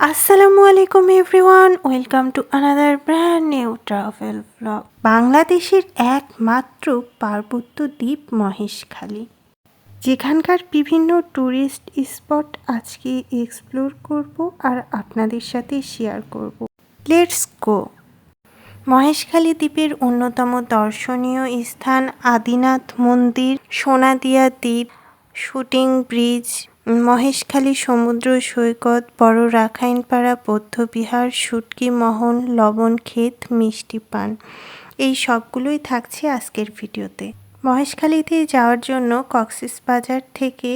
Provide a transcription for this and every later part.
আসসালামু আলাইকুম everyone, welcome to another brand new travel blog. বাংলাদেশের একমাত্র পার্বত্য দ্বীপ মহেশখালী। যেখানকার বিভিন্ন ট্যুরিস্ট স্পট আজকে এক্সপ্লোর করব আর আপনাদের সাথে শেয়ার করব। লেটস গো মহেশখালী দ্বীপের অন্যতম দর্শনীয় স্থান আদিনাথ মন্দির, সোনাদিয়া দ্বীপ, শুটিং ব্রিজ মহেশখালী সমুদ্র সৈকত, বড় রাখাইনপাড়া, বৌদ্ধবিহার, শুটকি, মহন, লবণ ক্ষেত, মিষ্টি পান। এই সবগুলোই থাকছে আজকের ভিডিওতে। মহেশখালীতে যাওয়ার জন্য কক্সিস বাজার থেকে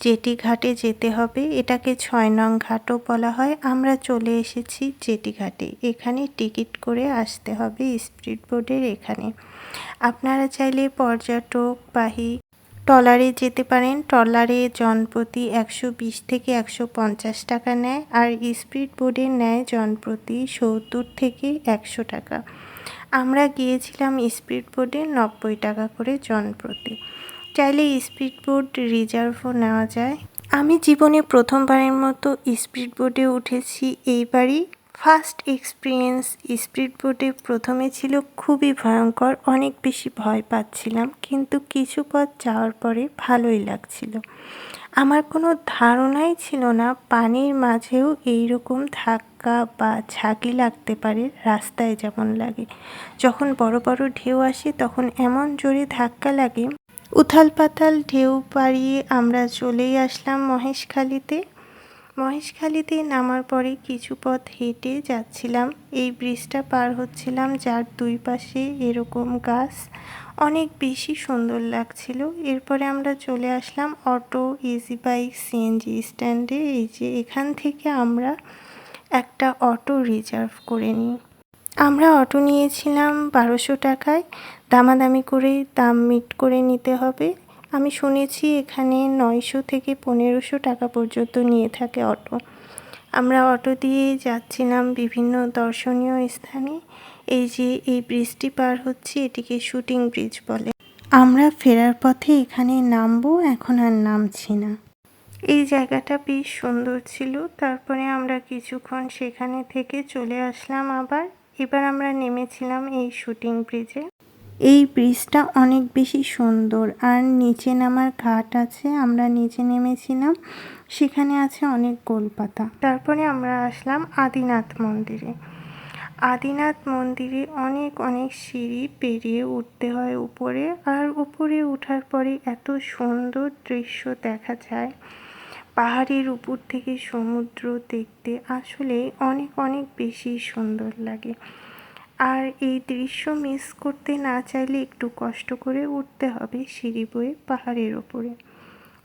জেটি ঘাটে যেতে হবে। এটাকে ছয় নং ঘাটও বলা হয়। আমরা চলে এসেছি জেটি ঘাটে। এখানে টিকিট করে আসতে হবে স্পিড বোর্ডের এখানে। আপনারা চাইলে পর্যটকবাহী ট্রলারে যেতে পারেন। ট্রলারে জনপ্রতি একশো বিশ থেকে একশো পঞ্চাশ টাকা নেয় আর স্পিড বোর্ডে নেয় জনপ্রতি সত্তর থেকে একশো টাকা। আমরা গিয়েছিলাম স্পিড বোর্ডে নব্বই টাকা করে জনপ্রতি। চাইলে স্পিড বোর্ড রিজার্ভও নেওয়া যায়। আমি জীবনে প্রথমবারের মতো স্পিড বোর্ডে উঠেছি, এইবারই ফার্স্ট এক্সপিরিয়েন্স স্পিড বোটে প্রথমে ছিল খুবই ভয়ঙ্কর, অনেক বেশি ভয় পাচ্ছিলাম, কিন্তু কিছু পথ যাওয়ার পরে ভালোই লাগছিল। আমার কোনো ধারণাই ছিল না পানির মাঝেও এই রকম ধাক্কা বা ঝাঁকি লাগতে পারে, রাস্তায় যেমন লাগে। যখন বড় বড় ঢেউ আসে, তখন এমন জোরে ধাক্কা লাগে, উথাল পাতাল ঢেউ পাড়িয়ে আমরা চলেই আসলাম মহেশখালীতে। মহেশখালীতে নামার পরে কিছু পথ হেঁটে যাচ্ছিলাম। এই ব্রিজটা পার হচ্ছিলাম যার দুই পাশে এরকম গাছ। অনেক বেশি সুন্দর লাগছিল। এরপরে আমরা চলে আসলাম অটো ইজি বাইক সিএনজি স্ট্যান্ডে এই যে এখান থেকে আমরা একটা অটো রিজার্ভ করে নিই। আমরা অটো নিয়েছিলাম বারোশো টাকায়। দামাদামি করে দাম মিট করে নিতে হবে। আমি শুনেছি এখানে নয়শো থেকে পনেরোশো টাকা পর্যন্ত নিয়ে থাকে অটো। আমরা অটো দিয়ে যাচ্ছিলাম বিভিন্ন দর্শনীয় স্থানে। এই যে এই ব্রিজটি পার হচ্ছে, এটিকে শুটিং ব্রিজ বলে। আমরা ফেরার পথে এখানে নামবো, এখন আর নামছি না। এই জায়গাটা বেশ সুন্দর ছিল। তারপরে আমরা কিছুক্ষণ সেখানে থেকে চলে আসলাম আবার। এবার আমরা নেমেছিলাম এই শুটিং ব্রিজে এই ব্রিজটা অনেক বেশি সুন্দর। আর নিচে নামার ঘাট আছে, আমরা নিচে নেমেছিলাম, সেখানে আছে অনেক গোলপাতা। তারপরে আমরা আসলাম আদিনাথ মন্দিরে। আদিনাথ মন্দিরে অনেক অনেক সিঁড়ি পেরিয়ে উঠতে হয় উপরে, আর উপরে ওঠার পরে এত সুন্দর দৃশ্য দেখা যায়। পাহাড়ের উপর থেকে সমুদ্র দেখতে আসলে অনেক অনেক বেশি সুন্দর লাগে। আর এই দৃশ্য মিস করতে না চাইলে একটু কষ্ট করে উঠতে হবে সিঁড়ি বয়ে পাহাড়ের ওপরে।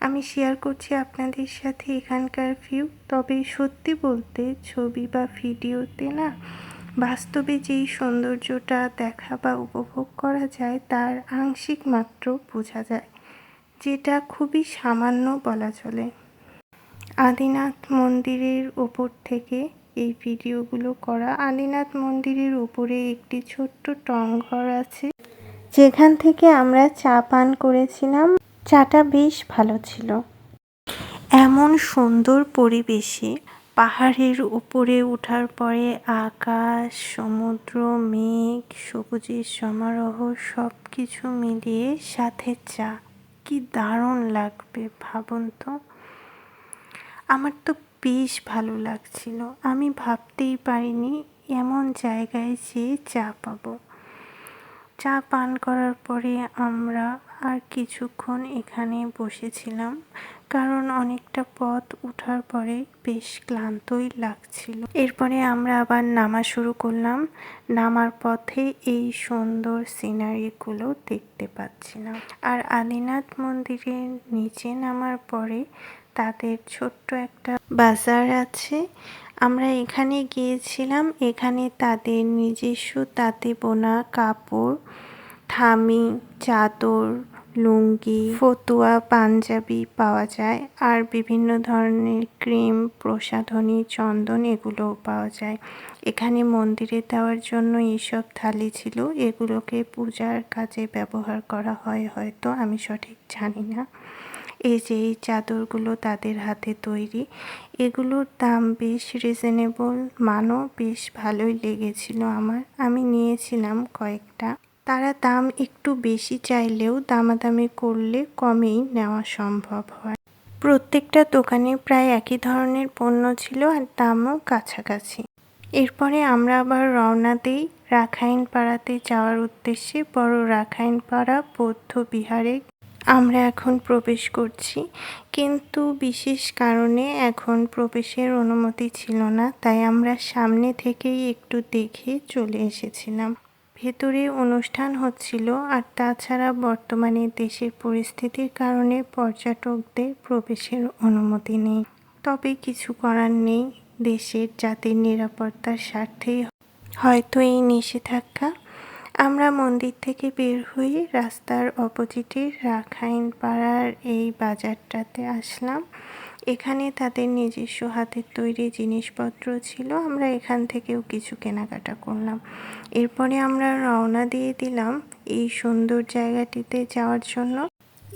আমি শেয়ার করছি আপনাদের সাথে এখানকার ভিউ তবে সত্যি বলতে ছবি বা ভিডিওতে না বাস্তবে যেই সৌন্দর্যটা দেখা বা উপভোগ করা যায় তার আংশিক মাত্র বোঝা যায়, যেটা খুবই সামান্য বলা চলে। আদিনাথ মন্দিরের ওপর থেকে এই ভিডিওগুলো করা আদিনাথ মন্দিরের উপরে একটি ছোট্ট টং ঘর আছে। যেখান থেকে আমরা চা পান করেছিলাম। চাটা বেশ ভালো ছিল। এমন সুন্দর পরিবেশে পাহাড়ের উপরে ওঠার পরে আকাশ, সমুদ্র, মেঘ, সবুজের সমারোহ সব কিছু মিলিয়ে সাথে চা। কি দারুণ লাগবে ভাবুন তো। আমার তো বেশ ভালো লাগছিল। আমি ভাবতেই পারিনি এমন জায়গায় যে চা পাবো। চা পান করার পরে আমরা আর কিছুক্ষণ এখানে বসেছিলাম, কারণ অনেকটা পথ উঠার পরে বেশ ক্লান্তই লাগছিল। এরপরে আমরা আবার নামা শুরু করলাম। নামার পথে এই সুন্দর সিনারিগুলো দেখতে পাচ্ছিলাম। আর আদিনাথ মন্দিরের নিচে নামার পরে তাদের ছোট্ট একটা বাজার আছে। আমরা এখানে গিয়েছিলাম। এখানে তাদের নিজস্ব তাঁতে বোনা, কাপড়, থামি, চাদর, লুঙ্গি, ফতুয়া, পাঞ্জাবি পাওয়া যায় আর বিভিন্ন ধরনের ক্রিম, প্রসাধনী, চন্দন এগুলোও পাওয়া যায়। এখানে মন্দিরে দেওয়ার জন্য এইসব থালি ছিল। এগুলোকে পূজার কাজে ব্যবহার করা হয়, হয়তো আমি সঠিক জানি না। এই যে এই চাদরগুলো তাদের হাতে তৈরি, এগুলোর দাম বেশ রিজনেবল মানও বেশ ভালোই লেগেছিল আমার। আমি নিয়েছিলাম কয়েকটা। তারা দাম একটু বেশি চাইলেও দামাদামি করলে কমেই নেওয়া সম্ভব হয়। প্রত্যেকটা দোকানে প্রায় একই ধরনের পণ্য ছিল আর দামও কাছাকাছি। এরপরে আমরা আবার রওনা দিই রাখাইন পাড়াতে যাওয়ার উদ্দেশ্যে। বড় রাখাইন পাড়া বৌদ্ধ বিহারে আমরা এখন প্রবেশ করছি। কিন্তু বিশেষ কারণে এখন প্রবেশের অনুমতি ছিল না, তাই আমরা সামনে থেকেই একটু দেখে চলে এসেছিলাম। ভেতরে অনুষ্ঠান হচ্ছিল আর তাছাড়া বর্তমানে দেশের পরিস্থিতির কারণে পর্যটকদের প্রবেশের অনুমতি নেই। তবে কিছু করার নেই, দেশের জাতির নিরাপত্তার স্বার্থেই হয়তো এই নিষেধাজ্ঞা আমরা মন্দির থেকে বের হয়ে রাস্তার অপোজিটে রাখাইন পাড়ার এই বাজারটাতে আসলাম। এখানে তাদের নিজস্ব হাতের তৈরি জিনিসপত্র ছিল, আমরা এখান থেকেও কিছু কেনাকাটা করলাম। এরপরে আমরা রওনা দিয়ে দিলাম এই সুন্দর জায়গাটিতে যাওয়ার জন্য।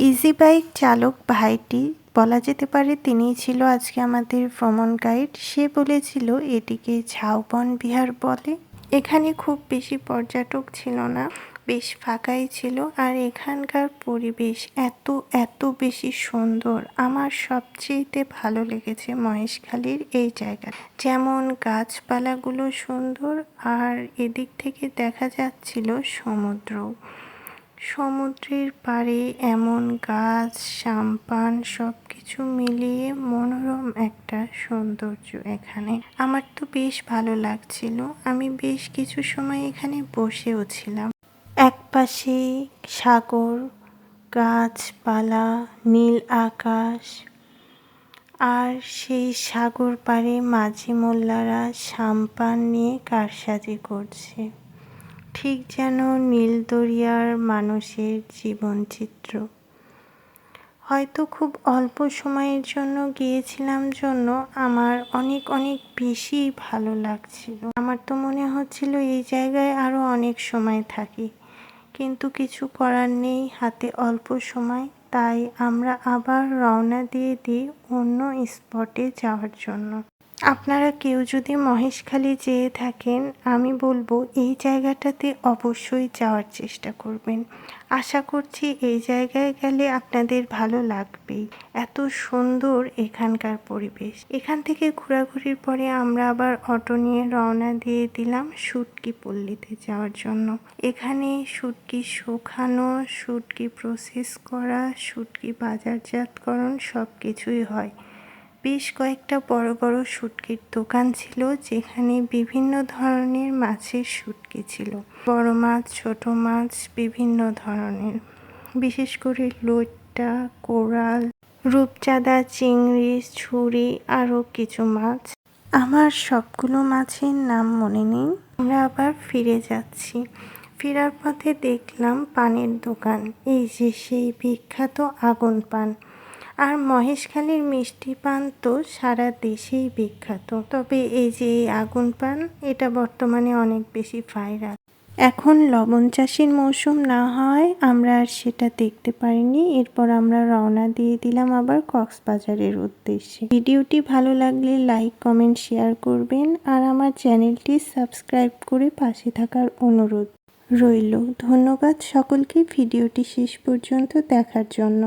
ইজি বাইক চালক ভাইটি, বলা যেতে পারে তিনিই ছিল আজকে আমাদের ভ্রমণ গাইড সে বলেছিল এটিকে ঝাউবন বিহার বলে। এখানে খুব বেশি পর্যটক ছিল না, বেশ ফাঁকাই ছিল। আর এখানকার পরিবেশ এত এত বেশি সুন্দর। আমার সবচেয়েতে ভালো লেগেছে মহেশখালীর এই জায়গা যেমন গাছপালাগুলো সুন্দর, আর এদিক থেকে দেখা যাচ্ছিল সমুদ্র সমুদ্রের পাড়ে এমন গাছ, সাম্পান সব কিছু মিলিয়ে মনোরম একটা সৌন্দর্য এখানে। আমার তো বেশ ভালো লাগছিল। আমি বেশ কিছু সময় এখানে বসেও ছিলাম। এক পাশে সাগর, গাছপালা, নীল আকাশ, আর সেই সাগর পাড়ে মাঝি মোল্লারা সাম্পান নিয়ে কারসাজি করছে। ঠিক যেন নীলদরিয়ার মানুষের জীবনচিত্র। হয়তো খুব অল্প সময়ের জন্য গিয়েছিলাম জন্য আমার অনেক অনেক বেশি ভালো লাগছিল। আমার তো মনে হচ্ছিল এই জায়গায় আরও অনেক সময় থাকি। কিন্তু কিছু করার নেই, হাতে অল্প সময়। তাই আমরা আবার রওনা দিয়ে দিই অন্য স্পটে যাওয়ার জন্য। আপনারা কেউ যদি মহেশখালী যেয়ে থাকেন, আমি বলব এই জায়গাটাতে অবশ্যই যাওয়ার চেষ্টা করবেন। আশা করছি এই জায়গায় গেলে আপনাদের ভালো লাগবেই। এত সুন্দর এখানকার পরিবেশ। এখান থেকে ঘোরাঘুরির পরে আমরা আবার অটো নিয়ে রওনা দিয়ে দিলাম সুটকি পল্লীতে যাওয়ার জন্য। এখানে সুটকি শুকানো, সুটকি প্রসেস করা, সুটকি বাজারজাতকরণ সব কিছুই হয়। বেশ কয়েকটা বড় বড় শুটকির দোকান ছিল, যেখানে বিভিন্ন ধরনের মাছের শুটকি ছিল। বড় মাছ, ছোট মাছ, বিভিন্ন ধরনের। বিশেষ করে লইট্টা কোরাল, রূপচাঁদা, চিংড়ি, ছুরি, আরও কিছু মাছ। আমার সবগুলো মাছের নাম মনে নেই। আমরা আবার ফিরে যাচ্ছি। ফেরার পথে দেখলাম পানের দোকান। এই যে সেই বিখ্যাত আগুন পান। আর মহেশখালীর মিষ্টি পান তো সারা দেশেই বিখ্যাত। তবে এই যে এই আগুন পান, এটা বর্তমানে অনেক বেশি ভাইরাল। এখন লবণ চাষের মৌসুম না হয়, আমরা আর সেটা দেখতে পারিনি। এরপর আমরা রওনা দিয়ে দিলাম আবার কক্সবাজারের উদ্দেশ্যে। ভিডিওটি ভালো লাগলে লাইক, কমেন্ট, শেয়ার করবেন আর আমার চ্যানেলটি সাবস্ক্রাইব করে পাশে থাকার অনুরোধ রইল। ধন্যবাদ সকলকে, ভিডিওটি শেষ পর্যন্ত দেখার জন্য।